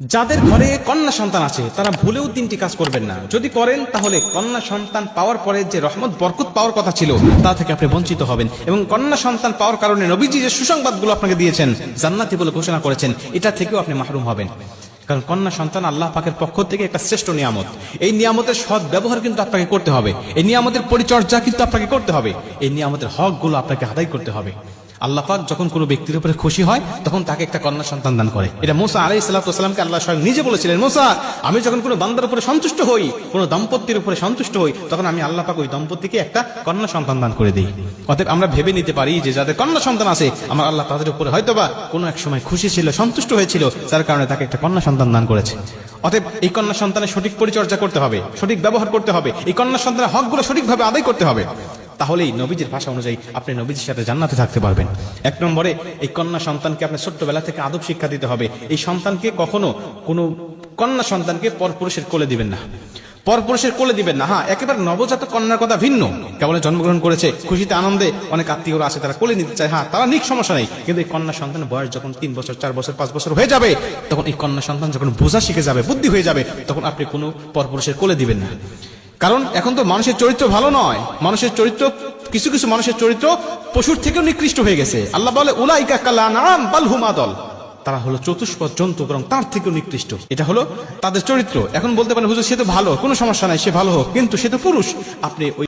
যাদের ঘরে কন্যা সন্তান আছে, তারা ভুলেও তিনটি কাজ করবেন না। যদি করেন, তাহলে কন্যা সন্তান পাওয়ার পরে যে রহমত, বরকত পাওয়ার কথা ছিল, তা থেকে আপনি বঞ্চিত হবেন। এবং কন্যা সন্তান পাওয়ার কারণে নবীজি যে সুসংবাদগুলো আপনাকে দিয়েছেন, জান্নাতি বলে ঘোষণা করেছেন, এটা থেকেও আপনি মাহরুম হবেন। কারণ কন্যা সন্তান আল্লাহ পাকের পক্ষ থেকে একটা শ্রেষ্ঠ নিয়ামত। এই নিয়ামতের সৎ ব্যবহার কিন্তু আপনাকে করতে হবে। এই নিয়ামতের পরিচর্যা কিন্তু আপনাকে করতে হবে। এই নিয়ামতের হকগুলো আপনাকে আদায় করতে হবে। আল্লাহ পাক যখন কোনো ব্যক্তির উপরে খুশি হয়, তখন তাকে একটা কন্যা সন্তান দান করে। এটা মোসা আলাই সাল্লাহামকে আল্লাহ স্বয়ং নিজে বলেছিলেন, মোসা, আমি যখন কোনো বান্দার উপরে সন্তুষ্ট হই, কোনো দম্পতির উপরে সন্তুষ্ট হই, তখন আমি আল্লাহ পাক ওই দম্পতিকে একটা কন্যা সন্তান দান করে দিই। অতএব আমরা ভেবে নিতে পারি যে যাদের কন্যা সন্তান আছে, আমার আল্লাহ তাদের উপরে হয়তোবা কোনো এক সময় খুশি ছিল, সন্তুষ্ট হয়েছিল, যার কারণে তাকে একটা কন্যা সন্তান দান করেছে। অতএব এই কন্যা সন্তানের সঠিক পরিচর্যা করতে হবে, সঠিক ব্যবহার করতে হবে, এই কন্যা সন্তানের হকগুলো সঠিকভাবে আদায় করতে হবে। তাহলেই নবীজির ভাষা অনুযায়ী আপনি নবীজির সাথে জান্নাতে থাকতে পারবেন। এক নম্বরে, এই কন্যা সন্তানকে আপনার ছোট্টবেলা থেকে আদব শিক্ষা দিতে হবে। এই সন্তানকে কখনো কোনো কন্যা সন্তানকে পরপুরুষের কোলে দিবেন না। পরপুরুষের কোলে দিবেন না। হ্যাঁ একেবারে নবজাত কন্যার কথা ভিন্ন। কেবল জন্মগ্রহণ করেছে, খুশিতে আনন্দে অনেক আত্মীয়রা আছে, তারা কোলে নিতে চায়। হ্যাঁ তারা নিক, সমস্যা নেই। কিন্তু এই কন্যা সন্তান বয়স যখন তিন বছর, চার বছর, পাঁচ বছর হয়ে যাবে, তখন এই কন্যা সন্তান যখন বোঝা শিখে যাবে, বুদ্ধি হয়ে যাবে, তখন আপনি কোনো পরপুরুষের কোলে দিবেন না। কারণ এখন তো মানুষের চরিত্র ভালো নয়। মানুষের চরিত্র, কিছু কিছু মানুষের চরিত্র পশুর থেকেও নিকৃষ্ট হয়ে গেছে। আল্লাহ বলে, উলাইকা কালা নাম বালহুমা দল। তারা হলো চতুষ্পদ জন্তু, বরং তার থেকেও নিকৃষ্ট। এটা হলো তাদের চরিত্র। এখন বলতে পারেন, হুজুর, সে তো ভালো, কোনো সমস্যা নাই, সে ভালো হোক, কিন্তু সে তো পুরুষ। আপনি ওই